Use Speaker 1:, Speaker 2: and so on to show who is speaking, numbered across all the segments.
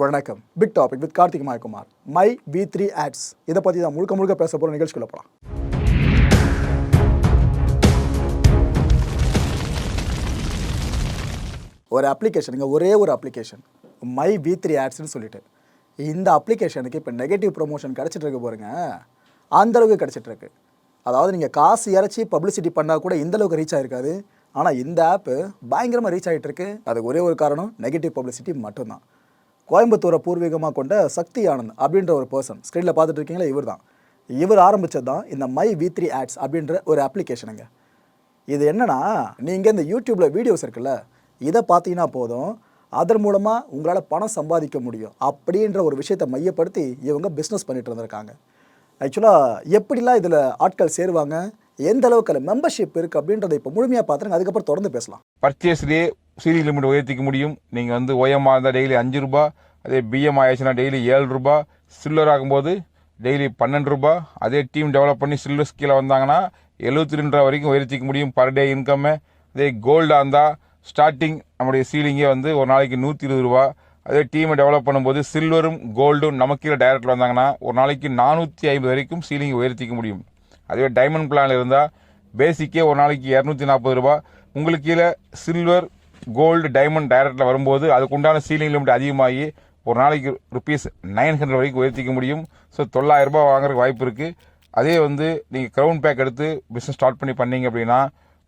Speaker 1: வணக்கம். Big topic with Karthik Mayakumar. My V three ads இதை பற்றி தான் முழுக்க முழுக்க பேச போகிற நிகழ்ச்சிக்குள்ள போகலாம் ஒரு அப்ளிகேஷனுங்க ஒரே ஒரு அப்ளிகேஷன் மை வி த்ரீ ஆட்ஸ்னு சொல்லிட்டு. இந்த அப்ளிகேஷனுக்கு இப்போ நெகட்டிவ் ப்ரொமோஷன் கிடச்சிட்டு இருக்கு பாருங்க. அந்த அளவுக்கு அதாவது நீங்கள் காசு இறச்சி பப்ளிசிட்டி பண்ணால் கூட இந்தளவுக்கு ரீச் ஆகிருக்காது ஆனால் இந்த ஆப்பு பயங்கரமாக ரீச் ஆகிட்டு இருக்கு. அதுக்கு ஒரே ஒரு காரணம் நெகட்டிவ் பப்ளிசிட்டி மட்டும்தான். கோயம்புத்தூரை பூர்வீகமாக கொண்ட சக்தி ஆனந்த் அப்படின்ற ஒரு பர்சன் ஸ்க்ரீனில் பார்த்துட்டு இருக்கீங்களா இவர் தான் இவர் ஆரம்பித்தது தான் இந்த மை வி த்ரீ ஆட்ஸ் அப்படின்ற ஒரு அப்ளிகேஷனுங்க இது என்னென்னா நீங்கள் இந்த யூடியூப்பில் வீடியோஸ் இருக்குல்ல இதை பார்த்தீங்கன்னா போதும் அதன் மூலமாக உங்களால் பணம் சம்பாதிக்க முடியும் அப்படின்ற ஒரு விஷயத்தை மையப்படுத்தி இவங்க பிஸ்னஸ் பண்ணிட்டு இருந்திருக்காங்க. ஆக்சுவலாக எப்படிலாம் இதில் ஆட்கள் சேருவாங்க எந்த அளவுக்கு மெம்பர்ஷிப் இருக்குது அப்படின்றத இப்போ முழுமையாக பார்த்துருங்க அதுக்கப்புறம் தொடர்ந்து பேசலாம்.
Speaker 2: பர்ச்சேஸ்லேயே சீரி லிமிட் உயர்த்திக்க முடியும். நீங்கள் வந்து ஒயமாக இருந்தால் டெய்லி அஞ்சு ரூபா அதே பிஎம் ஆயிடுச்சுன்னா டெய்லி ஏழு ரூபா. சில்லர் ஆகும்போது டெய்லி பன்னெண்டு ரூபா. அதே டீம் டெவலப் பண்ணி சில்வர் கீழே வந்தாங்கன்னா எழுபத்தி ரெண்டு ரூபா வரைக்கும் உயர்த்திக்க முடியும் பர் டே இன்கம்மு அதே கோல்டாக இருந்தால் ஸ்டார்டிங் நம்முடைய சீலிங்கே வந்து ஒரு நாளைக்கு நூற்றி இருபது ரூபா. அதே டீமை டெவலப் பண்ணும்போது சில்வரும் கோல்டும் நமக்கீழே டைரக்டில் வந்தாங்கன்னா ஒரு நாளைக்கு நானூற்றி ஐம்பது வரைக்கும் சீலிங் உயர்த்திக்க முடியும். அதுவே டைமண்ட் பிளான் இருந்தால் பேசிக்கே ஒரு நாளைக்கு இரநூத்தி நாற்பது ரூபா. உங்களுக்கு கீழே சில்வர் கோல்டு டைமண்ட் டைரக்டில் வரும்போது அதுக்குண்டான சீலிங் லிமிட் அதிகமாகி ஒரு நாளைக்கு ருபீஸ் நைன் ஹண்ட்ரட் வரைக்கும் உயர்த்திக்க முடியும். ஸோ தொள்ளாயிரம் ரூபாய் வாங்குறதுக்கு வாய்ப்பு இருக்குது அதே வந்து நீங்கள் க்ரௌன் பேக் எடுத்து பிஸ்னஸ் ஸ்டார்ட் பண்ணி பண்ணீங்க அப்படின்னா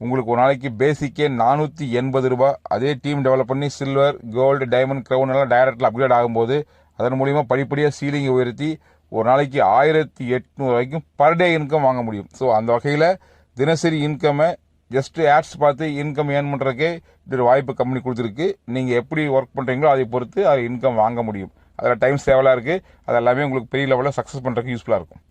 Speaker 2: உங்களுக்கு ஒரு நாளைக்கு பேசிக்கே நானூற்றி எண்பது ரூபா அதே டீம் டெவலப் பண்ணி சில்வர் கோல்டு டைமண்ட் க்ரௌன் எல்லாம் டைரக்டில் அப்கிரேட் ஆகும்போது அதன் மூலிமா படிப்படியாக சீலிங்கை உயர்த்தி ஒரு நாளைக்கு ஆயிரத்தி எட்நூறு வரைக்கும் பர் டே இன்கம் வாங்க முடியும். ஸோ அந்த வகையில் தினசரி இன்கம்மை ஜஸ்ட்டு ஆட்ஸ் பார்த்து இன்கம் ஏர்ன் பண்ணுறதுக்கே இது ஒரு வாய்ப்பு கம்பெனி கொடுத்துருக்கு. நீங்கள் எப்படி ஒர்க் பண்ணுறீங்களோ அதை பொறுத்து அது இன்கம் வாங்க முடியும். அதில் டைம் சேவலாக இருக்குது அது எல்லாமே உங்களுக்கு பெரிய லெவலில் சக்ஸஸ் பண்ணுறதுக்கு யூஸ்ஃபுல்லாக இருக்கும்.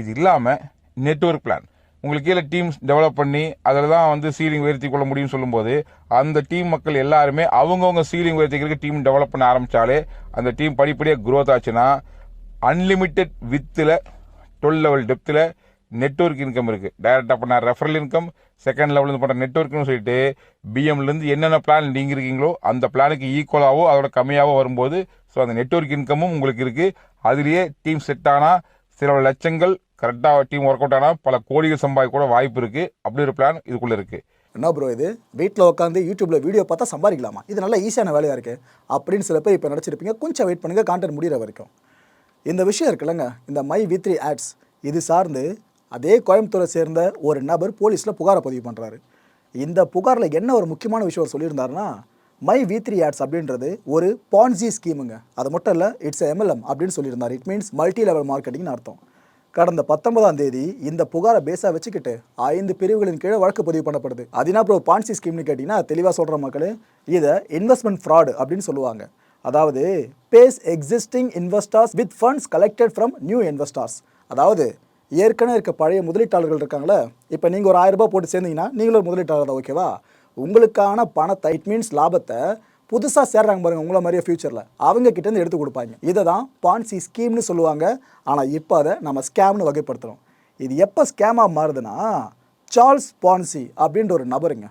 Speaker 2: இது இல்லாமல் நெட்வொர்க் பிளான் உங்களுக்கு கீழே டீம்ஸ் டெவலப் பண்ணி அதில் தான் வந்து சீலிங் உயர்த்தி கொள்ள முடியும்னு சொல்லும்போது அந்த டீம் மக்கள் எல்லாருமே அவங்கவுங்க சீலிங் உயர்த்திக்கிறதுக்கு டீம் டெவலப் பண்ண ஆரம்பித்தாலே அந்த டீம் படிப்படியாக க்ரோத் ஆச்சுன்னா அன்லிமிட்டெட் வித்தில் டுவெல் லெவல் டெப்த்தில் நெட்ஒர்க் இன்கம் இருக்குது டைரெக்டாக பண்ண ரெஃபரல் இன்கம் செகண்ட் லெவலில் பண்ணுற நெட்ஒர்க்னு சொல்லிட்டு பிஎம்லேருந்து என்னென்ன பிளான் நீங்கள் இருக்கீங்களோ அந்த பிளானுக்கு ஈக்குவலாகவோ அதோட கம்மியாகவோ வரும்போது ஸோ அந்த நெட்ஒர்க் இன்கமும் உங்களுக்கு இருக்குது அதுலேயே டீம் செட் ஆனால் சில லட்சங்கள் கரெக்டாக டீம் ஒர்க் அவுட் ஆனால் பல கோடிகள் சம்பாதிக்க கூட வாய்ப்பு இருக்குது அப்படி ஒரு பிளான் இதுக்குள்ளே இருக்குது
Speaker 1: என்ன ப்ரோ இது? வீட்டில் உட்காந்து யூடியூப்பில் வீடியோ பார்த்தா சம்பாதிக்கலாமா? இது நல்ல ஈஸியான வேலையாக இருக்குது அப்படின்னு சில பேர் இப்போ நினச்சிருப்பீங்க. கொஞ்சம் வெயிட் பண்ணுங்கள் கான்டென்ட் முடிகிற வரைக்கும். இந்த விஷயம் இருக்குல்லங்க. இந்த மை வி த்ரீ ஆட்ஸ் இது சார்ந்து அதே கோயம்புத்தூரை சேர்ந்த ஒரு நபர் போலீஸில் புகாரை பதிவு பண்ணுறாரு இந்த புகாரில் என்ன ஒரு முக்கியமான விஷயம் அவர் சொல்லியிருந்தாருன்னா மை வி த்ரீ ஆட்ஸ் அப்படின்றது ஒரு பான்சி ஸ்கீமுங்க அது மட்டும் இல்லை இட்ஸ் எம்எல்எம் அப்படின்னு சொல்லியிருந்தார். இட் மீன்ஸ் மல்டி லெவல் மார்க்கெட்டிங்னு அர்த்தம். கடந்த பத்தொன்பதாம் தேதி இந்த புகாரை பேஸாக வச்சுக்கிட்டு ஐந்து பிரிவுகளின் கீழே வழக்கு பதிவு பண்ணப்படுது. அது என்ன ப்ரோ பான்சி ஸ்கீம்னு கேட்டிங்கன்னா தெளிவாக சொல்கிற மக்கள் இதை இன்வெஸ்ட்மெண்ட் ஃப்ராடு அப்படின்னு சொல்லுவாங்க. அதாவது pays existing investors with funds collected from new investors அதாவது ஏற்கனவே இருக்க பழைய முதலீட்டாளர்கள் இருக்காங்களே இப்போ நீங்கள் ஒரு ஆயிரம் ரூபாய் போட்டு சேர்ந்தீங்கன்னா நீங்களும் ஒரு முதலீட்டாளர் தான் ஓகேவா? உங்களுக்கான பணத்தை இட் மீன்ஸ் லாபத்தை புதுசாக சேர்றாங்க பாருங்க உங்களை மாதிரியே ஃபியூச்சரில் அவங்க கிட்டேருந்து எடுத்து கொடுப்பாங்க. இதை தான் பான்சி ஸ்கீம்னு சொல்லுவாங்க. ஆனால் இப்போ அதை நம்ம ஸ்கேம்னு வகைப்படுத்துகிறோம் இது எப்போ ஸ்கேமாக மாறுதுன்னா சார்ல்ஸ் பான்சி அப்படின்ற ஒரு நபருங்க.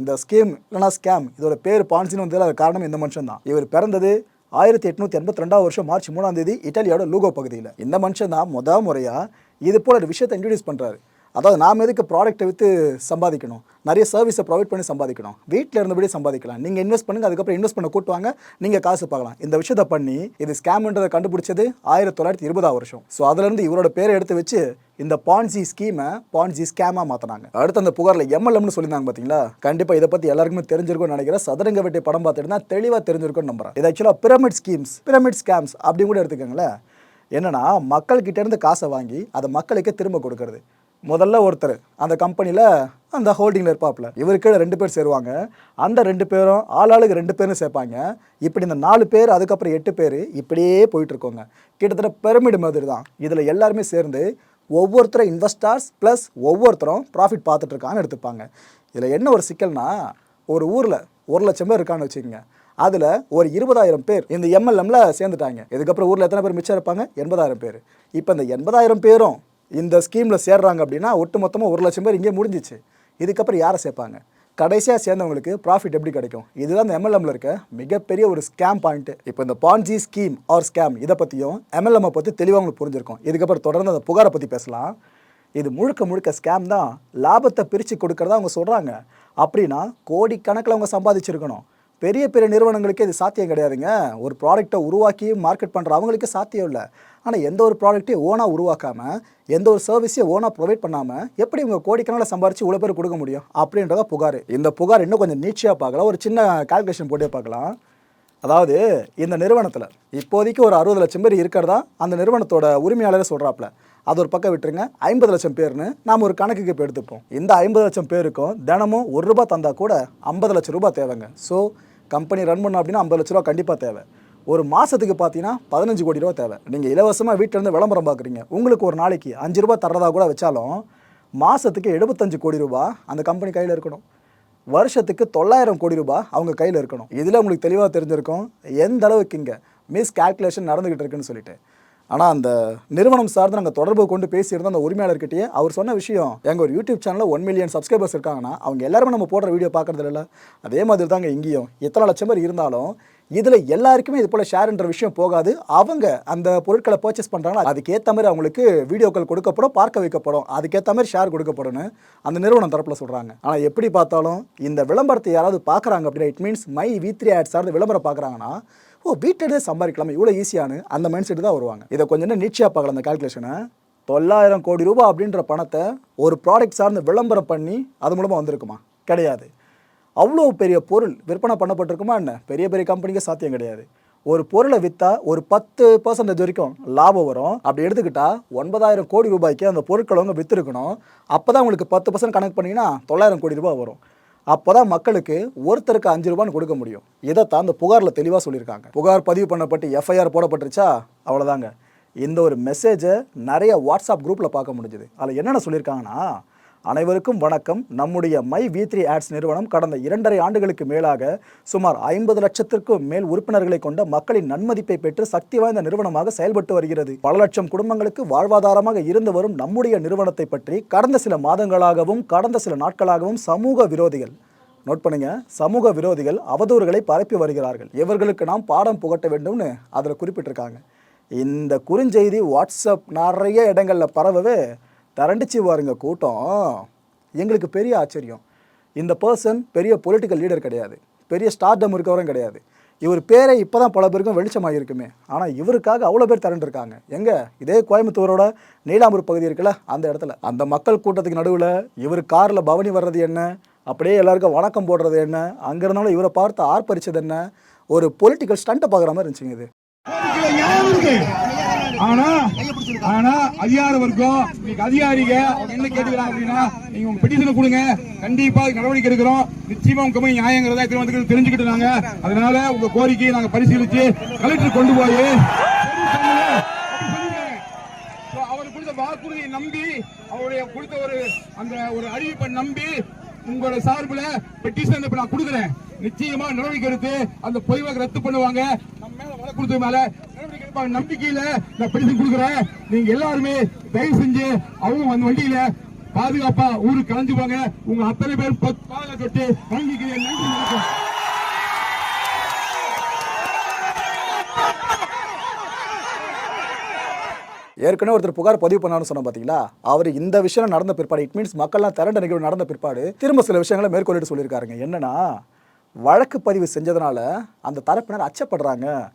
Speaker 1: இந்த ஸ்கீம் இல்லைனா ஸ்கேம் இதோட பேர் பான்சின்னு வந்ததில் அது காரணம் இந்த மனுஷன் தான். இவர் பிறந்தது ஆயிரத்தி எட்நூற்றி எண்பத்தி ரெண்டாவது வருஷம் மார்ச் மூணாம் தேதி இட்டாலியோட லூகோ பகுதியில். இந்த மனுஷன் தான் முத முறையாக இது போல ஒரு விஷயத்தை இன்ட்ரடியூஸ் பண்ணுறாரு அதாவது நாம் எதுக்கு ப்ராடக்ட்டை விற்று சம்பாதிக்கணும்? நிறைய சர்வீஸை ப்ரொவைட் பண்ணி சம்பாதிக்கணும். வீட்டில் இருந்தபடியே சம்பாதிக்கலாம். நீங்கள் இன்வெஸ்ட் பண்ணுங்கள் அதுக்கப்புறம் இன்வெஸ்ட் பண்ண கூட்டுவாங்க நீங்கள் காசு பார்க்கலாம். இந்த விஷயத்தை பண்ணி இது ஸ்கேம்ன்றதை கண்டுபிடிச்சது ஆயிரத்தி தொள்ளாயிரத்தி இருபதாம் வருஷம் ஸோ அதுலேருந்து இவரோட பேரை எடுத்து வச்சு இந்த பான்சி ஸ்கீமை பான்சி ஸ்கேமாக மாற்றினாங்க அடுத்து அந்த புகாரில் எம்எல்எம்னு சொல்லியிருந்தாங்க பார்த்தீங்களா கண்டிப்பாக இதை பற்றி எல்லாருக்குமே தெரிஞ்சிருக்கும்னு நினைக்கிறேன். சதுரங்க வெட்டி படம் பார்த்துட்டு தான் தெளிவாக தெரிஞ்சிருக்கும்னு நம்புறேன். இது ஆக்சுவலாக பிரமிட் ஸ்கீம்ஸ் பிரமிட் ஸ்கேம்ஸ் அப்படின்னு கூட எடுத்துக்கோங்களேன். என்னென்னா மக்கள்கிட்டேருந்து காசை வாங்கி அதை மக்களுக்கே திரும்ப கொடுக்கறது. முதல்ல ஒருத்தர் அந்த கம்பெனியில் அந்த ஹோல்டிங்கில் இருப்பாப்புல. இவர் கீழே ரெண்டு பேர் சேருவாங்க. அந்த ரெண்டு பேரும் ஆளாளுக்கு ரெண்டு பேரும் சேர்ப்பாங்க. இப்படி இந்த நாலு பேர் அதுக்கப்புறம் எட்டு பேர் இப்படியே போயிட்டுருக்கோங்க. கிட்டத்தட்ட பிரமிடு மாதிரி தான் இதில் எல்லாருமே சேர்ந்து ஒவ்வொருத்தரும் இன்வெஸ்டார்ஸ் ப்ளஸ் ஒவ்வொருத்தரும் ப்ராஃபிட் பார்த்துட்ருக்கான்னு எடுத்துப்பாங்க. இதில் என்ன ஒரு சிக்கல்னா ஒரு ஊரில் ஒரு லட்சம் பேர் இருக்கான்னு வச்சுக்கோங்க. அதில் ஒரு இருபதாயிரம் பேர் இந்த எம்எல்எம்ல சேர்ந்துட்டாங்க. இதுக்கப்புறம் ஊரில் எத்தனை பேர் மிச்சம் இருப்பாங்க? எண்பதாயிரம் பேர். இப்போ இந்த எண்பதாயிரம் பேரும் இந்த ஸ்கீமில் சேர்றாங்க அப்படின்னா ஒட்டு மொத்தமாக ஒரு லட்சம் பேர் இங்கே முடிஞ்சிச்சு. இதுக்கப்புறம் யாரை சேர்ப்பாங்க? கடைசியாக சேர்ந்தவங்களுக்கு ப்ராஃபிட் எப்படி கிடைக்கும்? இதுதான் இந்த எம்எல்எம்ல இருக்க மிகப்பெரிய ஒரு ஸ்கேம் பாயிண்ட்டு இப்போ இந்த பான்ஜி ஸ்கீம் ஆர் ஸ்கேம் இதை பற்றியும் எம்எல்எம் பற்றி தெளிவாக உங்களுக்கு புரிஞ்சிருக்கும். இதுக்கப்புறம் தொடர்ந்து அந்த புகாரை பற்றி பேசலாம். இது முழுக்க முழுக்க ஸ்கேம் தான். லாபத்தை பிரித்து கொடுக்கறதா அவங்க சொல்கிறாங்க அப்படின்னா கோடிக்கணக்கில் அவங்க சம்பாதிச்சிருக்கணும். பெரிய பெரிய நிறுவனங்களுக்கே இது சாத்தியம் கிடையாதுங்க. ஒரு ப்ராடக்ட்டை உருவாக்கி மார்க்கெட் பண்ணுற அவங்களுக்கு சாத்தியம் இல்லை. ஆனால் எந்த ஒரு ப்ராடக்ட்டையும் ஓனாக உருவாக்காமல் எந்த ஒரு சர்வீஸையும் ஓனாக ப்ரொவைட் பண்ணாமல் எப்படி இவங்க கோடிக்கணக்கில் சம்பாரிச்சு இவ்வளோ பேர் கொடுக்க முடியும்? அப்படின்றத புகார். இந்த புகார் இன்னும் கொஞ்சம் நீட்சியாக பார்க்கலாம். ஒரு சின்ன கால்குலேஷன் போட்டே பார்க்கலாம். அதாவது இந்த நிறுவனத்தில் இப்போதைக்கு ஒரு அறுபது லட்சம் பேர் இருக்கிறதா அந்த நிறுவனத்தோட உரிமையாளரே சொல்கிறாப்புல அது ஒரு பக்கம் விட்டுருங்க. ஐம்பது லட்சம் பேர்னு நாம் ஒரு கணக்குக்கு இப்போ எடுத்துப்போம். இந்த ஐம்பது லட்சம் பேருக்கும் தினமும் ஒரு ரூபா தந்தால் கூட ஐம்பது லட்சம் ரூபாய் தேவைங்க. ஸோ கம்பெனி ரன் பண்ணோம் அப்படின்னா ஐம்பது லட்ச ரூபா கண்டிப்பாக தேவை. ஒரு மாதத்துக்கு பார்த்தீங்கன்னா பதினஞ்சு கோடி ரூபா தேவை. நீங்கள் இலவசமாக வீட்டில் இருந்து விளம்பரம் பார்க்குறீங்க உங்களுக்கு ஒரு நாளைக்கு அஞ்சு ரூபா தர்றதா கூட வச்சாலும் மாதத்துக்கு எழுபத்தஞ்சு கோடி ரூபாய் அந்த கம்பெனி கையில் இருக்கணும். வருஷத்துக்கு தொள்ளாயிரம் கோடி ரூபாய் அவங்க கையில் இருக்கணும். இதில் உங்களுக்கு தெளிவாக தெரிஞ்சிருக்கும் எந்த அளவுக்கு இங்கே மிஸ் கால்குலேஷன் நடந்துக்கிட்டு இருக்குன்னு சொல்லிட்டு. ஆனால் அந்த நிறுவனம் சார்ந்து நாங்கள் தொடர்பு கொண்டு பேசியிருந்தோம் அந்த உரிமையாளர்கிட்டயே அவர் சொன்ன விஷயம் எங்கள் ஒரு யூடியூப் சேனலில் ஒன் மில்லியன் சப்ஸ்கிரைபர்ஸ் இருக்காங்கன்னா அவங்க எல்லாருமே நம்ம போடுற வீடியோ பார்க்குறது இல்லை. அதே மாதிரி தாங்க இங்கேயும். எத்தனை லட்சம் பேர் இருந்தாலும் இதில் எல்லாருக்குமே இது போல் ஷேர்ன்ற விஷயம் போகாது. அவங்க அந்த பொருட்களை பர்ச்சேஸ் பண்ணுறாங்கன்னா அதுக்கேற்ற மாதிரி அவங்களுக்கு வீடியோக்கள் கொடுக்கப்படும் பார்க்க வைக்கப்படும். அதுக்கேற்ற மாதிரி ஷேர் கொடுக்கப்படும்னு அந்த நிறுவனம் தரப்பில் சொல்கிறாங்க ஆனால் எப்படி பார்த்தாலும் இந்த விளம்பரத்தை யாராவது பார்க்குறாங்க அப்படின்னா it means my V three ad சார்ந்து விளம்பரம் பார்க்குறாங்கன்னா ஓ பீட்டடே சம்பாதிக்கலாமே இவ்வளோ ஈஸியானு அந்த மைண்ட் செட்டு தான் வருவாங்க. இதை கொஞ்சம் நேரம் நீட்சியாக பார்க்கலாம் அந்த கால்குலேஷனை தொள்ளாயிரம் கோடி ரூபாய் அப்படின்ற பணத்தை ஒரு ப்ராடக்ட் சார்ந்து விளம்பரம் பண்ணி அது மூலமாக வந்திருக்குமா? கிடையாது. அவ்வளோ பெரிய பொருள் விற்பனை பண்ணப்பட்டிருக்குமா என்ன? பெரிய பெரிய கம்பெனிக்கு சாத்தியம் கிடையாது. ஒரு பொருளை விற்றா ஒரு பத்து பர்சன்டேஜ் வரைக்கும் லாபம் வரும். அப்படி எடுத்துக்கிட்டால் ஒன்பதாயிரம் கோடி ரூபாய்க்கு அந்த பொருட்களை அவங்க விற்றுருக்கணும் அப்போ தான் உங்களுக்கு பத்து பர்சன்ட் கணக்கு பண்ணிங்கன்னா தொள்ளாயிரம் கோடி ரூபாய் வரும். அப்போ தான் மக்களுக்கு ஒருத்தருக்கு அஞ்சு ரூபான்னு கொடுக்க முடியும். இதைத்தான் அந்த புகாரில் தெளிவாக சொல்லியிருக்காங்க. புகார் பதிவு பண்ணப்பட்டு எஃப்ஐஆர் போடப்பட்டுருச்சா? அவ்வளோதாங்க இந்த ஒரு மெசேஜை நிறைய வாட்ஸ்அப் குரூப்பில் பார்க்க முடிஞ்சுது. அதில் என்னென்ன சொல்லியிருக்காங்கன்னா அனைவருக்கும் வணக்கம். நம்முடைய மை வி த்ரீ ஆட்ஸ் நிறுவனம் கடந்த இரண்டரை ஆண்டுகளுக்கு மேலாக சுமார் ஐம்பது லட்சத்திற்கும் மேல் உறுப்பினர்களை கொண்ட மக்களின் நன்மதிப்பை பெற்று சக்தி வாய்ந்த நிறுவனமாக செயல்பட்டு வருகிறது. பல லட்சம் குடும்பங்களுக்கு வாழ்வாதாரமாக இருந்து வரும் நம்முடைய நிறுவனத்தை பற்றி கடந்த சில மாதங்களாகவும் கடந்த சில நாட்களாகவும் சமூக விரோதிகள் நோட் பண்ணுங்க சமூக விரோதிகள் அவதூறுகளை பரப்பி வருகிறார்கள். இவர்களுக்கு நாம் பாடம் புகட்ட வேண்டும்னு அதில் குறிப்பிட்டிருக்காங்க. இந்த குறுஞ்செய்தி வாட்ஸ்அப் நிறைய இடங்களில் பரவவே திரண்டுச்சு பாருங்க கூட்டம். எங்களுக்கு பெரிய ஆச்சரியம். இந்த பர்சன் பெரிய பொலிட்டிக்கல் லீடர் கிடையாது. பெரிய ஸ்டார்டம் இருக்கவரும் கிடையாது. இவர் பேரை இப்போ தான் பல பேருக்கும் வெளிச்சமாக இருக்குமே ஆனால் இவருக்காக அவ்வளோ பேர் திரண்டிருக்காங்க. எங்கே? இதே கோயம்புத்தூரோட நீலாம்பூர் பகுதி இருக்குல்ல அந்த இடத்துல. அந்த மக்கள் கூட்டத்துக்கு நடுவில் இவர் காரில் பவனி வர்றது என்ன? அப்படியே எல்லாருக்கும் வணக்கம் போடுறது என்ன? அங்கே இருந்தாலும் இவரை பார்த்து ஆர்ப்பரிச்சது என்ன? ஒரு பொலிட்டிக்கல் ஸ்டண்ட்டை பார்க்குற மாதிரி இருந்துச்சுங்க இது.
Speaker 3: ஆனா ஆனா அதிகார வர்க்கம் இன்னைக்கு அதிகாரிக அவங்க என்ன கேட்டுக்கிறாங்க அப்படின்னா நீங்க உங்க பெட்டிஷனை கொடுங்க. கண்டிப்பா நடவடிக்கை எடுக்கிறோம். நிச்சயமா உங்க கம்பெனி நியாயங்கிறத இப்ப வந்து தெரிஞ்சுக்கிட்டு நாங்க. அதனால உங்க கோரிக்கையை நாங்க பரிசீலிச்சு கலெக்டர் கொண்டு போய் So, அவர் கொடுத்த வாக்குறுதியை நம்பி அவருடைய கொடுத்த ஒரு அந்த ஒரு அறிவிப்பை நம்பி உங்களோட சார்பில் பெட்டிஷன் இப்ப நான் கொடுக்குறேன். நிச்சயமா நடவடிக்கை எடுத்து அந்த பொய் ரத்து பண்ணுவாங்க. கொடுத்தது மேல கொடுத்த மேல நம்பிக்கையில நான் பெட்டிஷன் கொடுக்குறேன். நீங்க எல்லாருமே தயவு செஞ்சு அவங்க அந்த வண்டியில பாதுகாப்பா ஊருக்கு கலந்து போங்க. உங்க அத்தனை பேர் பத்- பாதுகாத்து வாங்கிக்கிறேன். நன்றி வணக்கம்.
Speaker 1: ஏற்கனவே ஒருத்தர் புகார் பதிவு பண்ணான்னு சொன்ன பார்த்தீங்களா அவர் இந்த விஷயம் நடந்த பிற்பாடு இட் மீன்ஸ் மக்கள்லாம் திரண்ட நிகழ்வு நடந்த பிற்பாடு திரும்ப சில விஷயங்களை மேற்கொள்ளிட்டு சொல்லியிருக்காருங்க. என்னன்னா வழக்கு பதிவு செஞ்சதுனால அந்த தரப்பினர் அச்சப்படுறாங்க.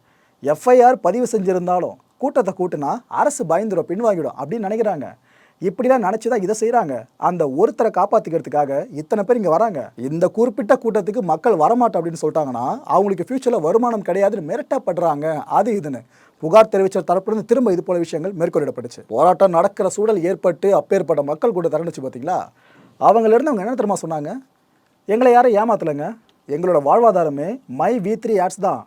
Speaker 1: எஃப்ஐஆர் பதிவு செஞ்சுருந்தாலும் கூட்டத்தை கூட்டினா அரசு பயந்துடும் பின்வாங்கிடும் அப்படின்னு நினைக்கிறாங்க. இப்படிலாம் நினச்சி தான் இதை செய்கிறாங்க அந்த ஒருத்தரை காப்பாற்றிக்கிறதுக்காக இத்தனை பேர் இங்கே வராங்க. இந்த குறிப்பிட்ட கூட்டத்துக்கு மக்கள் வரமாட்டோம் அப்படின்னு சொல்லிட்டாங்கன்னா அவங்களுக்கு ஃப்யூச்சரில் வருமானம் கிடையாதுன்னு மிரட்டப்படுறாங்க. அது இதுன்னு. புகார் தெரிவித்த தரப்பிலிருந்து திரும்ப இது போல விஷயங்கள் மேற்கொள்ளப்பட்டுச்சு. போராட்டம் நடக்கிற சூழல் ஏற்பட்டு அப்பேற்பட்ட மக்கள் கூட திரண்டுச்சு பார்த்தீங்களா? அவங்களிருந்து அவங்க என்ன தெரியுமா சொன்னாங்க? எங்களை யாரும் ஏமாத்தலைங்க. எங்களோட வாழ்வாதாரமே மை வி த்ரீ ஆட்ஸ் தான்.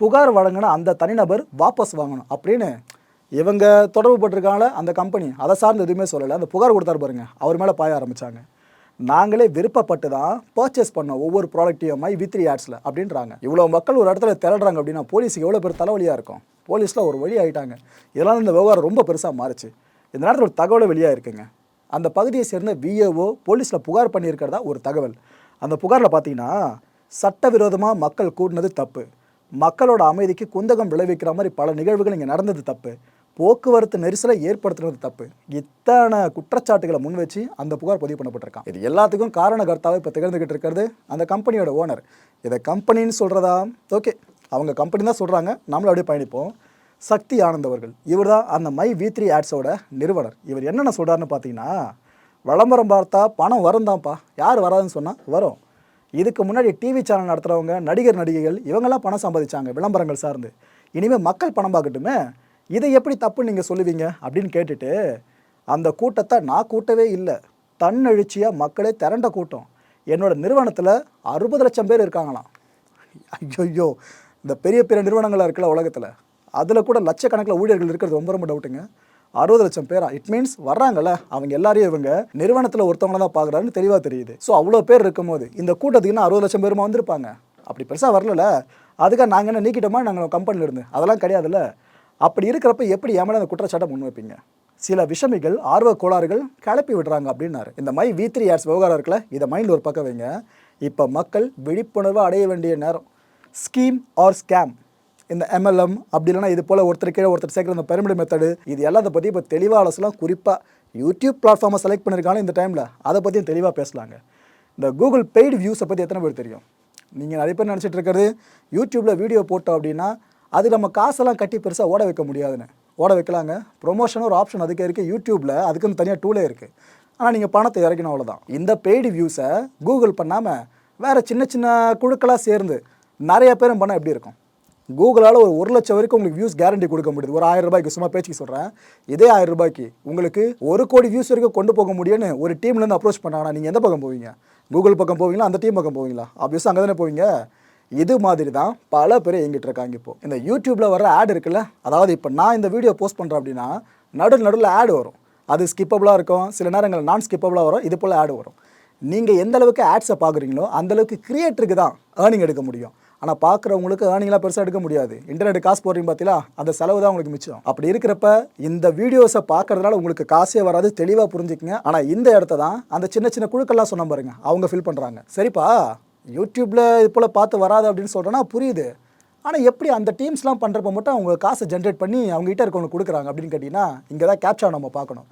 Speaker 1: புகார் வழங்கின அந்த தனிநபர் வாபஸ் வாங்கணும் அப்படின்னு இவங்க தொடர்பு பட்டிருக்காங்கள அந்த கம்பெனி அதை சார்ந்து எதுவுமே சொல்லலை. அந்த புகார் கொடுத்தாரு பாருங்க. அவர் மேலே பாய ஆரம்பித்தாங்க நாங்களே விருப்பப்பட்டு தான் பர்ச்சேஸ் பண்ணோம் ஒவ்வொரு ப்ராடக்ட்டையும் மை வித் த்ரீ ஆட்ஸில் அப்படின்றாங்க. இவ்வளோ மக்கள் ஒரு இடத்துல திரடுறாங்க அப்படின்னா போலீஸுக்கு எவ்வளோ பேர் தலைவலியாக இருக்கும்? போலீஸில் ஒரு வழி ஆகிட்டாங்க இதெல்லாம் இந்த விவகாரம் ரொம்ப பெருசாக மாறுச்சு. இந்த நேரத்தில் ஒரு தகவலை வெளியாக இருக்குங்க. அந்த பகுதியை சேர்ந்த விஏஓ போலீஸில் புகார் பண்ணியிருக்கிறதா ஒரு தகவல். அந்த புகாரில் பார்த்தீங்கன்னா சட்டவிரோதமாக மக்கள் கூடினது தப்பு. மக்களோட அமைதிக்கு குந்தகம் விளைவிக்கிற மாதிரி பல நிகழ்வுகள் இங்கே நடந்தது தப்பு. போக்குவரத்து நெரிசலை ஏற்படுத்துனது தப்பு. இத்தனை குற்றச்சாட்டுகளை முன் வச்சு அந்த புகார் பதிவு பண்ணப்பட்டிருக்கான். இது எல்லாத்துக்கும் காரணகர்த்தாவை இப்போ திகழ்ந்துகிட்டு இருக்கிறது அந்த கம்பெனியோட ஓனர். இதை கம்பெனின்னு சொல்கிறதா ஓகே. அவங்க கம்பெனி தான் சொல்கிறாங்க நம்மளும் அப்படியே பயணிப்போம். சக்தி ஆனந்த் அவர்கள். இவர் தான் அந்த மை வி த்ரீ ஆட்ஸோட நிறுவனர். இவர் என்னென்ன சொல்கிறாருன்னு பார்த்தீங்கன்னா விளம்பரம் பார்த்தா பணம் வரும் தான்ப்பா யார் வராதுன்னு சொன்னால் வரும். இதுக்கு முன்னாடி டிவி சேனல் நடத்துகிறவங்க நடிகர் நடிகைகள் இவங்கெல்லாம் பணம் சம்பாதிச்சாங்க விளம்பரங்கள் சார்ந்து. இனிமேல் மக்கள் பணம் பார்க்கட்டுமே? இதை எப்படி தப்புன்னு நீங்கள் சொல்லுவீங்க? அப்படின்னு கேட்டுட்டு அந்த கூட்டத்தை நான் கூட்டவே இல்லை. தன்னெழுச்சியாக மக்களே திரண்ட கூட்டம். என்னோடய நிறுவனத்தில் அறுபது லட்சம் பேர் இருக்காங்களாம். ஐயோ இந்த பெரிய பெரிய நிறுவனங்களாக இருக்குல்ல உலகத்தில். அதில் கூட லட்சக்கணக்கில் ஊழியர்கள் இருக்கிறது ரொம்ப ரொம்ப டவுட்டுங்க அறுபது லட்சம் பேரா? இட் மீன்ஸ் வர்றாங்கல்ல அவங்க எல்லாரையும் இவங்க நிறுவனத்தில் ஒருத்தவங்க தான் பார்க்குறாருன்னு தெளிவாக தெரியுது. ஸோ அவ்வளோ பேர் இருக்கும்போது இந்த கூட்டத்துக்குன்னா அறுபது லட்சம் பேருமா வந்திருப்பாங்க? அப்படி பெருசாக வரல அதுக்காக நாங்கள் என்ன நீக்கிட்டோமா? நாங்கள் கம்பெனியில் இருந்து. அதெல்லாம் கிடையாதுல்ல. அப்படி இருக்கிறப்ப எப்படி ஏமால அந்த குற்றச்சாட்டை முன் வைப்பீங்க? சில விஷமிகள் ஆர்வ கோளாறுகள் கிளப்பி விடுறாங்க அப்படின்னாரு. இந்த மாதிரி வி த்ரீ ஏர்ஸ் விவகாரம் இருக்குல்ல இதை மைண்டில் ஒரு பக்கம் வைங்க. இப்போ மக்கள் விழிப்புணர்வு அடைய வேண்டிய நேரம். ஸ்கீம் ஆர் ஸ்கேம் இந்த எம்எல்எம் அப்படி இல்லைன்னா இது போல் ஒருத்தர் கீழே ஒருத்தர் சேர்க்குற இந்த பிரமிடு மெத்தடு இது எல்லாத்தை பற்றி இப்போ தெளிவாக அலசலாம் குறிப்பாக யூடியூப் பிளாட்ஃபார்மை செலக்ட் பண்ணியிருக்காங்க இந்த டைமில் அதை பற்றியும் தெளிவாக பேசலாங்க. இந்த கூகுள் பெய்டு வியூஸை பற்றி எத்தனை பேர் தெரியும்? நீங்கள் நிறைய பேர் நினச்சிட்டு இருக்கிறது யூடியூப்பில் வீடியோ போட்டோம் அப்படின்னா அது நம்ம காசெல்லாம் கட்டி பெருசாக ஓட வைக்க முடியாதுன்னு. ஓட வைக்கலாங்க. ப்ரொமோஷன் ஒரு ஆப்ஷன் அதுக்கு இருக்குது யூடியூப்பில் அதுக்குன்னு தனியாக டூலே இருக்குது ஆனால் நீங்கள் பணத்தை இறக்கணும் அவ்வளோதான் இந்த பெய்டு வியூஸை கூகுள் பண்ணாமல் வேறு சின்ன சின்ன குழுக்களாக சேர்ந்து நிறைய பேரும் பண்ணால் எப்படி இருக்கும்? கூகுளால் ஒரு ஒரு லட்சம் வரைக்கும் உங்களுக்கு வியூஸ் கேரண்டி கொடுக்க முடியுது. ஒரு ஆயிரம் ரூபாய்க்கு சும்மா பேச்சுக்கு சொல்கிறேன் இதே ஆயிரம் ரூபாய்க்கு உங்களுக்கு ஒரு கோடி வியூஸ் வரைக்கும் கொண்டு போக முடியும்னு ஒரு டீம்லேருந்து அப்ரோச் பண்ணாங்கன்னா நீங்கள் எந்த பக்கம் போவீங்க? கூகுள் பக்கம் போவீங்களா? அந்த டீம் பக்கம் போவீங்களா? ஆப்வியஸாக அங்கே தானே போவீங்க. இது மாதிரி தான் பல பேர் எங்கிட்டு இருக்காங்க இப்போ. இந்த யூடியூப்பில் வர ஆட் இருக்குல்ல அதாவது இப்போ நான் இந்த வீடியோ போஸ்ட் பண்ணுறேன் அப்படின்னா நடுவில் நடுவில் ஆடு வரும். அது ஸ்கிப்பபுளாக இருக்கும். சில நேரங்கள் நான் ஸ்கிப்பபுளாக வரும். இது போல் ஆடு வரும். நீங்கள் எந்த அளவுக்கு ஆட்ஸை பார்க்குறீங்களோ அந்த அளவுக்கு கிரியேட்டருக்கு தான் ஏர்னிங் எடுக்க முடியும். ஆனால் பார்க்குறவங்களுக்கு ஏர்னிங்லாம் பெருசாக எடுக்க முடியாது. இன்டர்நெட் காசு போடுறீங்க பார்த்தீங்களா அந்த செலவு தான் உங்களுக்கு மிச்சம். அப்படி இருக்கிறப்ப இந்த வீடியோஸை பார்க்கறதுனால உங்களுக்கு காசே வராது தெளிவாக புரிஞ்சுக்கங்க. ஆனால் இந்த இடத்த தான் அந்த சின்ன சின்ன குழுக்கள்லாம் சொன்ன பாருங்க. அவங்க ஃபில் பண்ணுறாங்க சரிப்பா யூடியூப்பில் இது போல் பார்த்து வராது அப்படின்னு சொல்கிறேன்னா புரியுது. ஆனால் எப்படி அந்த டீம்ஸ்லாம் பண்ணுறப்ப மட்டும் அவங்க காசை ஜென்ரேட் பண்ணி அவங்ககிட்ட இருக்கவங்க கொடுக்குறாங்க அப்படின்னு கேட்டிங்கன்னா இங்கே தான் கேப்சா நம்ம பார்க்கணும்.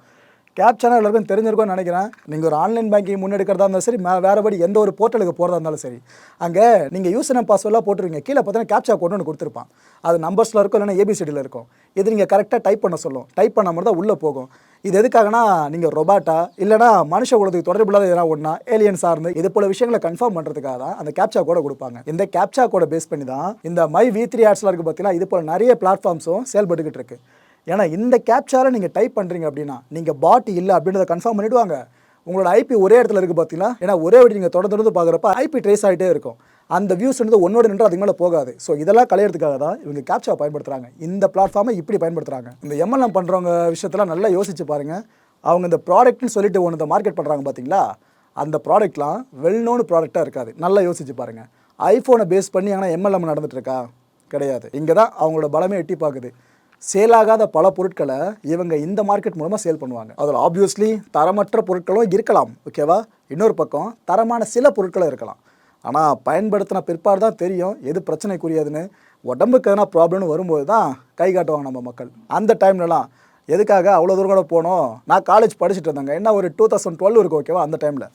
Speaker 1: கேப் சேனல் எல்லாருக்கும் தெரிஞ்சிருக்கும்னு நினைக்கிறேன். நீங்கள் ஒரு ஆன்லைன் பேங்கிங் முன்னெடுக்கிறதா இருந்தாலும் சரி வேறுபடி எந்த ஒரு போர்ட்டலுக்கு போகிறதா இருந்தாலும் சரி அங்கே நீங்கள் யூஸ் நேம் பாஸ்வேர்டெலாம் போட்டுருவீங்க. கீழே பார்த்தீங்கன்னா கேப்சா கொண்டு ஒன்று கொடுத்துருப்பான். அது நம்பர்ஸில் இருக்கும் இல்லைன்னா ஏபிசிடியில் இருக்கும். இது நீங்கள் கரெக்டாக டைப் பண்ண சொல்லும். டைப் பண்ண மாதிரி தான் உள்ளே போகும். இது எதுக்காகனா நீங்கள் ரொபாட்டா இல்லைனா மனுஷ குலத்துக்கு இல்லாத ஏதாவது ஒன்றா ஏலியன் சார்ந்து இது போல விஷயங்களை கன்ஃபார்ம் பண்ணுறதுக்காக தான் அந்த கேப்சா கோட கொடுப்பாங்க. இந்த கேப்சா கோட பேஸ் பண்ணி தான் இந்த மை வி த்ரீ ஆட்ஸ்லாம் இருக்குது பார்த்தீங்கன்னா இது போல் நிறைய பிளாட்ஃபார்ம்ஸும் செயல்பட்டுக்கிட்டு இருக்குது ஏன்னா இந்த கேப்சாரை நீங்கள் டைப் பண்ணுறீங்க அப்படின்னா நீங்கள் பாட் இல்லை அப்படின்றத கன்ஃபார்ம் பண்ணிடுவாங்க. உங்களோட ஐபி ஒரே இடத்துல இருக்குது பார்த்தீங்கன்னா ஏன்னா ஒரே வீடு நீங்கள் தொடர்ந்து தொடர்ந்து பார்க்குறப்ப ஐபி ட்ரேஸ் ஆகிட்டே இருக்கும். அந்த வியூஸ் வந்து ஒன்னோட நின்று அதுக்கு மேலே போகாது. ஸோ இதெல்லாம் கலையிறதுக்காக தான் இவங்க கேப்சா பயன்படுத்துகிறாங்க இந்த பிளாட்ஃபார்மை இப்படி பயன்படுத்துகிறாங்க இந்த எம்எல்எம் பண்ணுறவங்க விஷயத்தெல்லாம் நல்லா யோசிச்சு பாருங்கள் அவங்க இந்த ப்ராடக்ட்னு சொல்லிட்டு ஒன்று மார்க்கெட் பண்ணுறாங்க பார்த்தீங்களா அந்த ப்ராடக்ட்லாம் வெல் நோன் ப்ராடக்டாக இருக்காது. நல்லா யோசிச்சு பாருங்கள் ஐஃபோனை பேஸ் பண்ணி ஆனால் எம்எல்எம் நடந்துட்டு இருக்கா? கிடையாது. இங்கே தான் அவங்களோட பலமே எட்டி பார்க்குது. சேலாகாத பல பொருட்களை இவங்க இந்த மார்க்கெட் மூலமாக சேல் பண்ணுவாங்க. அதில் ஆப்வியஸ்லி தரமற்ற பொருட்களும் இருக்கலாம் ஓகேவா இன்னொரு பக்கம் தரமான சில பொருட்களும் இருக்கலாம். ஆனால் பயன்படுத்தின பிற்பாடு தான் தெரியும் எது பிரச்சனைக்குரியதுன்னு. உடம்புக்கு எதனா ப்ராப்ளம்னு வரும்போது தான் கை காட்டுவாங்க நம்ம மக்கள். அந்த டைம்லலாம் எதுக்காக அவ்வளோ தூரம் கூட போனோம்? நான் காலேஜ் படிச்சுட்டு இருந்தேங்க. என்ன ஒரு டூ தௌசண்ட் டுவெல் இருக்குது ஓகேவா அந்த டைமில்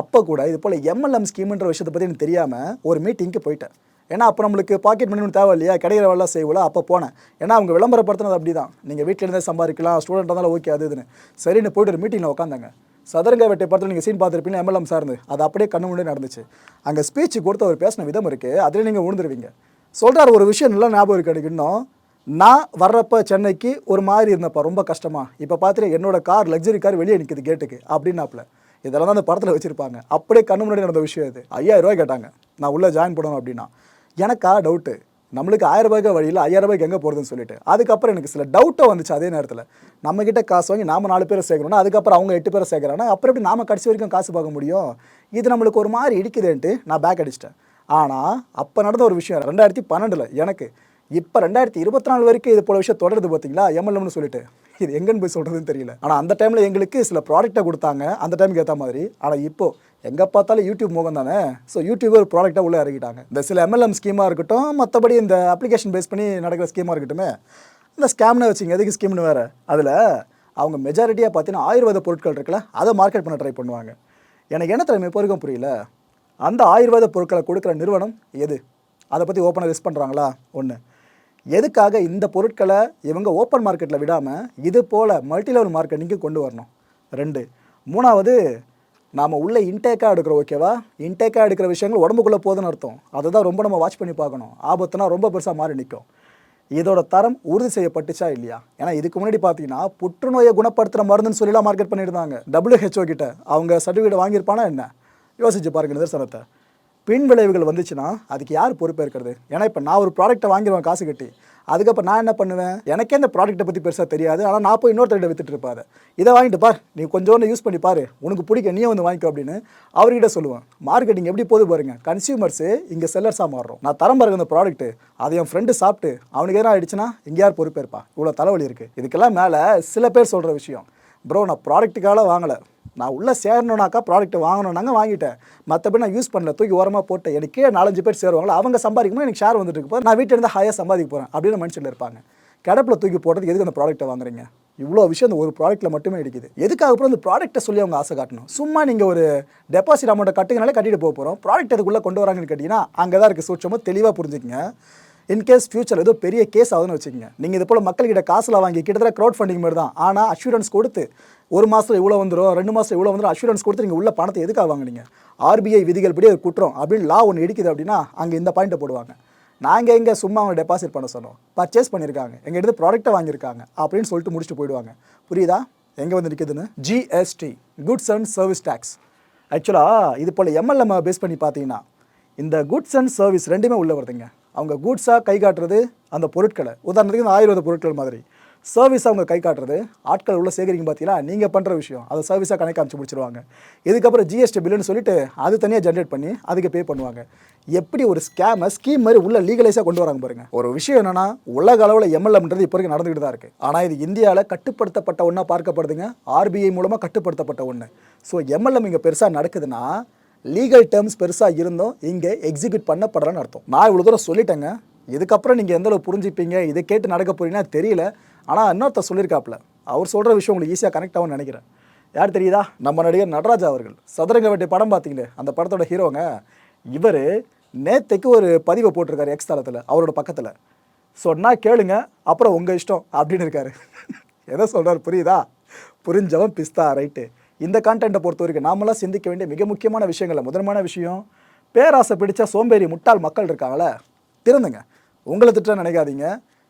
Speaker 1: அப்போ கூட இது போல் எம்எல்எம் ஸ்கீம்ன்ற விஷயத்தை பற்றி எனக்கு தெரியாமல் ஒரு மீட்டிங்க்கு போயிட்டேன். ஏன்னா அப்போ நம்மளுக்கு பாக்கெட் மணி ஒன்று தேவை இல்லையா? கிடைக்கிற வேலை செய்வோல அப்போ போனேன். ஏன்னா அவங்க விளம்பரப்படுத்தினது அப்படி தான் நீங்கள் வீட்டில் இருந்தே சம்பாதிக்கலாம் ஸ்டூடெண்ட் இருந்தாலும் ஓகே அது இதுன்னு. சரின்னு போயிட்டு ஒரு மீட்டிங்கில் உட்காந்தாங்க சதுரங்க வேட்டை படத்தில் நீங்கள் சீன் பார்த்துருப்பீங்க எம்எல்எம் சார்ந்து அது அப்படியே கண்ணு முன்னாடி நடந்துச்சு. அங்கே ஸ்பீச் கொடுத்து அவர் பேசின விதம் இருக்குது அதில் நீங்கள் உணர்ந்துருவீங்க சொல்கிறார் ஒரு விஷயம் நல்லா ஞாபகம் இருக்குது எனக்கு இன்னும். நான் வர்றப்ப சென்னைக்கு ஒரு மாதிரி இருந்தப்பா ரொம்ப கஷ்டமாக இப்போ பார்த்துட்டு என்னோடய கார் லக்ஸரி கார் வெளியே நிற்குது கேட்டுக்கு அப்படின்னாப்புல. இதெல்லாம் தான் அந்த படத்தில் வச்சுருப்பாங்க. அப்படியே கண்ணு முன்னாடி நடந்த விஷயம் இது. ஐயாயிரம் ரூபாய் கேட்டாங்க. நான் உள்ளே ஜாயின் பண்ணணும் அப்படின்னா. எனக்கா டவுட்டு நம்மளுக்கு ஆயிரம் ரூபாய்க்கு வழியில் ஐயாயிரம் ரூபாய்க்கு எங்கே போகிறதுன்னு சொல்லிட்டு. அதுக்கப்புறம் எனக்கு சில டவுட்டை வந்துச்சு அதே நேரத்தில். நம்மக்கிட்ட காசு வாங்கி நாம் நாலு பேரை சேர்க்கணும்னா அதுக்கப்புறம் அவங்க எட்டு பேரை சேர்க்குறாங்கன்னா அப்புறம் எப்படி நாம் கடைசி வரைக்கும் காசு பார்க்க முடியும்? இது நம்மளுக்கு ஒரு மாதிரி இடிக்குதுன்ட்டு நான் பேக் அடிச்சிட்டேன். ஆனால் அப்போ நடந்த ஒரு விஷயம் ரெண்டாயிரத்தி பன்னெண்டில் எனக்கு. இப்போ ரெண்டாயிரத்தி இருபத்தி நாலு வரைக்கும் இது போல விஷயம் தொடருது பார்த்தீங்களா எம்எல்எம்னு சொல்லிட்டு. இது எங்கன்னு போய் சொல்கிறதுன்னு தெரியல. ஆனால் அந்த டைமில் எங்களுக்கு சில ப்ராடக்டை கொடுத்தாங்க. அந்த டைமுக்கு ஏற்ற மாதிரி. ஆனால் இப்போ எங்கே பார்த்தாலும் யூடியூப் முகம் தானே? ஸோ யூடியூப் ஒரு ப்ராடக்டாக உள்ளே இறக்கிட்டாங்க. இந்த சில எம்எல்எம் ஸ்கீமாக இருக்கட்டும் மற்றபடி இந்த அப்ளிகேஷன் பேஸ் பண்ணி நடக்கிற ஸ்கீமாக இருக்கட்டுமே இந்த ஸ்கேம்னு வச்சுங்க எதுக்கு ஸ்கீம்னு வேறு? அதில் அவங்க மெஜாரிட்டியாக பார்த்தீங்கன்னா ஆயுர்வேத பொருட்கள் இருக்குல்ல அதை மார்க்கெட் பண்ண ட்ரை பண்ணுவாங்க. எனக்கு என்ன தெரியுமா இப்போ வரைக்கும் புரியல? அந்த ஆயுர்வேத பொருட்களை கொடுக்குற நிறுவனம் எது? அதை பற்றி ஓப்பனாக லிஸ்ட் பண்ணுறாங்களா ஒன்று எதுக்காக இந்த பொருட்களை இவங்க ஓப்பன் மார்க்கெட்டில் விடாமல் இது போல் மல்டி லெவல் மார்க்கெட்டிங்க்கு கொண்டு வரணும்? ரெண்டு. மூணாவது நாம் உள்ளே இன்டேக்காக எடுக்கிறோம் ஓகேவா இன்டேக்காக எடுக்கிற விஷயங்கள் உடம்புக்குள்ளே போதுன்னு அர்த்தம். அதை தான் ரொம்ப நம்ம வாட்ச் பண்ணி பார்க்கணும். ஆபத்துனா ரொம்ப பெருசாக மாறி நிற்கும் இதோட தரம் உறுதி செய்யப்பட்டுச்சா இல்லையா? ஏன்னா இதுக்கு முன்னாடி பார்த்தீங்கன்னா புற்றுநோயை குணப்படுத்துகிற மருந்துன்னு சொல்லிலாம் மார்க்கெட் பண்ணியிருந்தாங்க. டபிள்யூஹெச்ஓ கிட்ட. அவங்க சர்டிஃபிகேட் வாங்கியிருப்பானா என்ன? யோசிச்சு பாருங்க நிதர்சனத்தை. பின் விளைவுகள் வந்துச்சுன்னா அதுக்கு யார் பொறுப்பேற்கிறது? ஏன்னா இப்போ நான் ஒரு ப்ராடக்ட்டை வாங்கிடுவேன் காசு கட்டி. அதுக்கப்புறம் நான் என்ன பண்ணுவேன்? எனக்கே இந்த ப்ராடக்ட்டை பற்றி பெருசாக தெரியாது. ஆனால் நான் போய் இன்னொருத்தர்கிட்ட வித்துட்டு இருப்பாரு இதை வாங்கிட்டு பார். நீ கொஞ்சோண்டு யூஸ் பண்ணி பாரு. உனக்கு பிடிக்க நீயே வந்து வாங்கிக்கோ அப்படின்னு அவர்கிட்ட சொல்லுவேன். மார்க்கெட்டிங் எப்படி போது பாருங்க. கன்சியூமர்ஸு இங்கே செல்லர்ஸாக மாறுறோம். நான் தரம் பாருங்க இந்த ப்ராடக்ட்டு அதை என் ஃப்ரெண்டு சாப்பிட்டு அவனுக்கு எதனா ஆயிடுச்சுன்னா இங்கே யார் பொறுப்பேற்பா? இவ்வளோ தலைவலி இருக்குது இதுக்கெல்லாம் மேலே சில பேர் சொல்கிற விஷயம். ப்ரோ நான் ப்ராடக்ட்டுக்காக வாங்கலை. நான் உள்ளே சேரணுனாக்கா ப்ராடக்ட்டை வாங்கணுன்னாங்க வாங்கிட்டேன். மற்றபடி நான் யூஸ் பண்ணல. தூக்கி ஓரமாக போட்டேன். எனக்கு நாலஞ்சு பேர் சேருவாங்களா? அவங்க சம்பாதிக்கும்போது எனக்கு ஷேர் வந்துட்டு இருக்கு. நான் வீட்டில் இருந்து ஹையாக சம்பாதிக்க போகிறேன் அப்படின்னு மைண்ட் இருப்பாங்க. கிடப்பில் தூக்கி போடுறதுக்கு எதுக்கு அந்த ப்ராடக்ட்டை வாங்குறீங்க? இவ்வளோ விஷயம் அந்த ஒரு ப்ராடக்ட்டில் மட்டுமே இருக்குது எதுக்காக அப்புறம் அந்த ப்ராடக்ட்டை சொல்லி அவங்க ஆசை காட்டணும்? சும்மா நீங்கள் ஒரு டெபாசிட் அமௌண்ட்டை கட்டுங்கனாலே கட்டிட்டு போக போகிறோம் ப்ராடக்ட் அதுக்குள்ளே கொண்டு வராங்கன்னு கேட்டிங்கன்னா அங்கே தான் இருக்குது சூட்சமாக தெளிவாக புரிஞ்சுக்கங்க. இன்கேஸ் ஃபியூச்சர் ஏதோ பெரிய கேஸ் ஆகுதுன்னு வச்சுக்கோங்க. நீங்கள் இது போல் மக்கள்கிட்ட காசில் வாங்கி கிட்டத்தட்ட க்ரௌட் ஃபண்டிங் மாதிரி தான். ஆனால் அஷூரன்ஸ் கொடுத்து ஒரு மாதத்தில் இவ்வளோ வந்துடும் ரெண்டு மாதத்தில் இவ்வளோ வந்துடும் அஷூரன்ஸ் கொடுத்து நீங்கள் உள்ள பணத்தை எதுக்காக வாங்குனீங்க? ஆர்பிஐ விதிகள் படி அது குற்றம். அப்படின்னு லா ஒன்று இடிக்குது அப்படின்னா அங்கே இந்த பாயிண்ட்டை போடுவாங்க. நாங்கள் எங்கே சும்மா அவங்க டெபாசிட் பண்ண சொன்னோம். பர்ச்சேஸ் பண்ணியிருக்காங்க. எங்கள்கிட்ட ப்ராடக்ட்டை வாங்கியிருக்காங்க. அப்படின்னு சொல்லிட்டு முடிச்சுட்டு போயிடுவாங்க. புரியுதா? எங்கே வந்து நிற்குதுன்னு GST goods and service tax ஆக்சுவலாக இது போல் எம்எல்எம் பேஸ் பண்ணி பார்த்தீங்கன்னா இந்த குட்ஸ் அண்ட் சர்வீஸ் ரெண்டுமே உள்ள வருதுங்க. அவங்க கூட்ஸாக கை காட்டுறது அந்த பொருட்களை. உதாரணத்துக்கு இந்த ஆயுர்வேத பொருட்கள் மாதிரி. சர்வீஸ் அவங்க கை காட்டுறது ஆட்கள் உள்ள சேகரிக்கும் பார்த்தீங்களா நீங்கள் பண்ணுற விஷயம். அதை சர்வீஸாக கணக்கு காமிச்சு முடிச்சிருவாங்க. இதுக்கப்புறம் ஜிஎஸ்டி பில்லுன்னு சொல்லிட்டு அது தனியாக ஜென்ரேட் பண்ணி அதுக்கு பே பண்ணுவாங்க. எப்படி ஒரு ஸ்கேமை ஸ்கீம் மாதிரி உள்ள லீகலைஸாக கொண்டு வராங்க பாருங்க. ஒரு விஷயம் என்னன்னா உலக அளவில் எம்எல்எம்ன்றது இப்போ வரைக்கும் நடந்துகிட்டு தான் இருக்குது ஆனால் இது இந்தியாவில் கட்டுப்படுத்தப்பட்ட ஒன்றா பார்க்கப்படுதுங்க. ஆர்பிஐ மூலமாக கட்டுப்படுத்தப்பட்ட ஒன்று ஸோ எம்எல்எம் இங்கே பெருசாக நடக்குதுன்னா லீகல் டேர்ம்ஸ் பெருசாக இருந்தும் இங்கே எக்ஸிக்யூட் பண்ணப்படலன்னு அர்த்தம். நான் இவ்வளோ தூரம் சொல்லிட்டேங்க. இதுக்கப்புறம் நீங்கள் எந்த அளவு புரிஞ்சுப்பீங்க? இதை கேட்டு நடக்க போறீங்கன்னா தெரியல. ஆனால் இன்னொருத்தர் சொல்லியிருக்காப்புல. அவர் சொல்கிற விஷயம் உங்களுக்கு ஈஸியாக கனெக்ட் ஆகும்னு நினைக்கிறேன். யார் தெரியுதா? நம்ம நடிகர் நடராஜா அவர்கள். சதுரங்க வேட்டை படம் பார்த்தீங்களே அந்த படத்தோட ஹீரோங்க. இவர் நேத்தைக்கு ஒரு பதிவை போட்டிருக்காரு எக்ஸ் தளத்தில் அவரோட பக்கத்தில். சொன்னால் கேளுங்க. அப்புறம் உங்கள் இஷ்டம் அப்படின்னு இருக்காரு. எதை சொல்கிறார் புரியுதா? புரிஞ்சவன் பிஸ்தா ரைட்டு இந்த கான்டென்ட்டை பொறுத்த வரைக்கும் நாமெல்லாம் சிந்திக்க வேண்டிய மிக முக்கியமான விஷயங்களில் முதன்மையான விஷயம் பேராசை பிடிச்ச சோம்பேறி முட்டாள் மக்கள் இருக்காங்களே திருந்துங்க. உங்களை திட்ட நினைக்காதீங்க.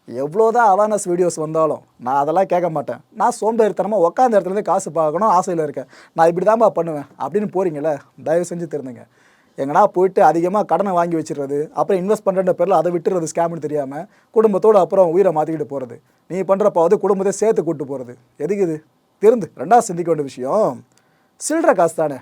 Speaker 1: எவ்வளோதான் அவேர்னஸ் வீடியோஸ் வந்தாலும் நான் அதெல்லாம் கேட்க மாட்டேன். நான் சோம்பேறித்தனமாக உட்காந்த இடத்துலேருந்து காசு பார்க்கணும் ஆசையில் இருக்கேன். நான் இப்படி தான்ப்பா பண்ணுவேன் அப்படின்னு போகிறீங்களே தயவு செஞ்சு திருந்துங்க. எங்கன்னா போயிட்டு அதிகமாக கடனை வாங்கி வச்சுருது அப்புறம் இன்வெஸ்ட் பண்ணுற பேரில் அதை விட்டுறது ஸ்கேம்னு தெரியாமல் குடும்பத்தோடு அப்புறம் உயிரை மாற்றிக்கிட்டு போகிறது நீ பண்ணுறப்பாவது குடும்பத்தை சேர்த்து கூட்டு போகிறது எதுக்கு இது? திருந்து ரெண்டாவது சிந்திக்க வேண்டிய விஷயம் சில்லற காசு தானே.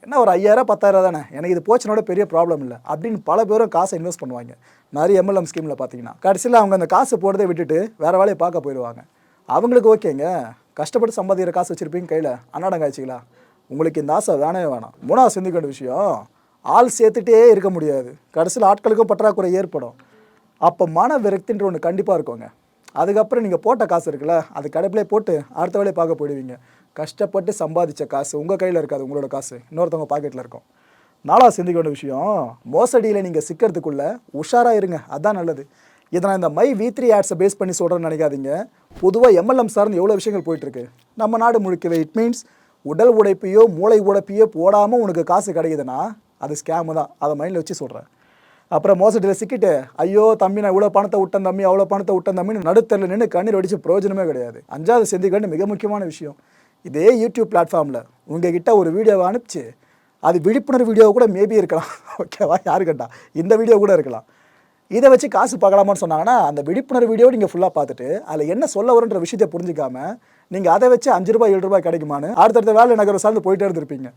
Speaker 1: என்ன ஒரு ஐயாயிரம் பத்தாயிரம் தானே? எனக்கு இது போச்சுனோட பெரிய ப்ராப்ளம் இல்லை. அப்படின்னு பல பேரும் காசை இன்வெஸ்ட் பண்ணுவாங்க. நிறைய எம்எல்எம் ஸ்கீமில் பார்த்தீங்கன்னா கடைசியில் அவங்க அந்த காசு போடுறதை விட்டுட்டு வேறு வேலையை பார்க்க போயிடுவாங்க. அவங்களுக்கு ஓகேங்க கஷ்டப்பட்டு சம்பாதிக்கிற காசு வச்சுருப்பீங்க கையில். அன்னாடம் உங்களுக்கு இந்த ஆசை வேணவே வேணாம். மூணாவது சிந்திக்க வேண்டிய விஷயம் ஆள் சேர்த்துட்டே இருக்க முடியாது. கடைசியில் ஆட்களுக்கும் பற்றாக்குறை ஏற்படும். அப்போ மன விரக்தின்ற ஒன்று கண்டிப்பாக இருக்குங்க. அதுக்கப்புறம் நீங்கள் போட்ட காசு இருக்குல்ல அது கடைப்பிலே போட்டு அடுத்த வேலையை பார்க்க போயிடுவீங்க. கஷ்டப்பட்டு சம்பாதிச்ச காசு உங்கள் கையில் இருக்காது உங்களோட காசு. இன்னொருத்தவங்க பாக்கெட்டில் இருக்கும். நாளாக சிந்திக்க வேண்டிய விஷயம் மோசடியில் நீங்கள் சிக்கிறதுக்குள்ளே உஷாராக இருங்க. அதான் நல்லது. இதை நான் இந்த மை வி த்ரீ ஆட்ஸை பேஸ் பண்ணி சொல்கிறேன்னு நினைக்காதீங்க. பொதுவாக எம்எல்எம் சார்ந்து எவ்வளோ விஷயங்கள் போயிட்டுருக்கு நம்ம நாடு முழுக்கவே இட் மீன்ஸ் உடல் உடைப்பையோ மூளை உடைப்பையோ போடாமல் உனக்கு காசு கிடைக்குதுன்னா அது ஸ்கேமு தான். அதை மைண்டில் வச்சு சொல்கிறேன் அப்புறம் மோசடியில் சிக்கிட்டு ஐயோ தம்பி நான் இவ்வளோ பணத்தை விட்டேன் தம்பி அவ்வளோ பணத்தை விட்டேன் தம்பின்னு நடுத்தரில் நின்று கண்ணீர் அடித்து பிரயோஜனமே கிடையாது. அஞ்சாவது சிந்திக்கன்னு மிக முக்கியமான விஷயம். இதே யூடியூப் பிளாட்ஃபார்மில் உங்ககிட்ட ஒரு வீடியோவை அனுப்பிச்சு அது விழிப்புணர்வு வீடியோ கூட மேபி இருக்கலாம். ஓகேவா யாரு கேட்டா? இந்த வீடியோ கூட இருக்கலாம். இதை வச்சு காசு பார்க்கலாமான்னு சொன்னாங்கன்னா அந்த விழிப்புணர்வு வீடியோ நீங்கள் ஃபுல்லாக பார்த்துட்டு அதில் என்ன சொல்ல வருன்ற விஷயத்தை புரிஞ்சுக்காம நீங்கள் அதை வச்சு அஞ்சு ரூபாய் ஏழு ரூபாய் கிடைக்குமான்னு அடுத்தடுத்த வேலை நகரம் சார்ந்து போயிட்டே இருந்திருப்பீங்க.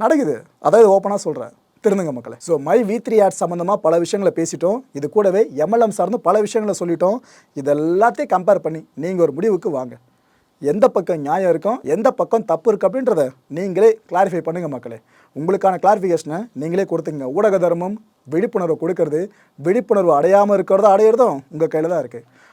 Speaker 1: நடக்குது. அதாவது ஓப்பனாக சொல்கிறேன் திருந்துங்க மக்களை. So my V three ad சம்மந்தமாக பல விஷயங்களை பேசிட்டோம். இது கூடவே எம்எல்எம் சார்ந்து பல விஷயங்களை சொல்லிட்டோம். இது எல்லாத்தையும் கம்பேர் பண்ணி நீங்கள் ஒரு முடிவுக்கு வாங்க. எந்த பக்கம் நியாயம் இருக்கும் எந்த பக்கம் தப்பு இருக்குது அப்படின்றத நீங்களே கிளாரிஃபை பண்ணுங்கள் மக்களே. உங்களுக்கான கிளாரிஃபிகேஷனை நீங்களே கொடுத்துங்க ஊடக தர்மம் விழிப்புணர்வு கொடுக்கறது. விழிப்புணர்வு அடையாமல் இருக்கிறதோ அடையிறதும் உங்கள் கையில் தான் இருக்குது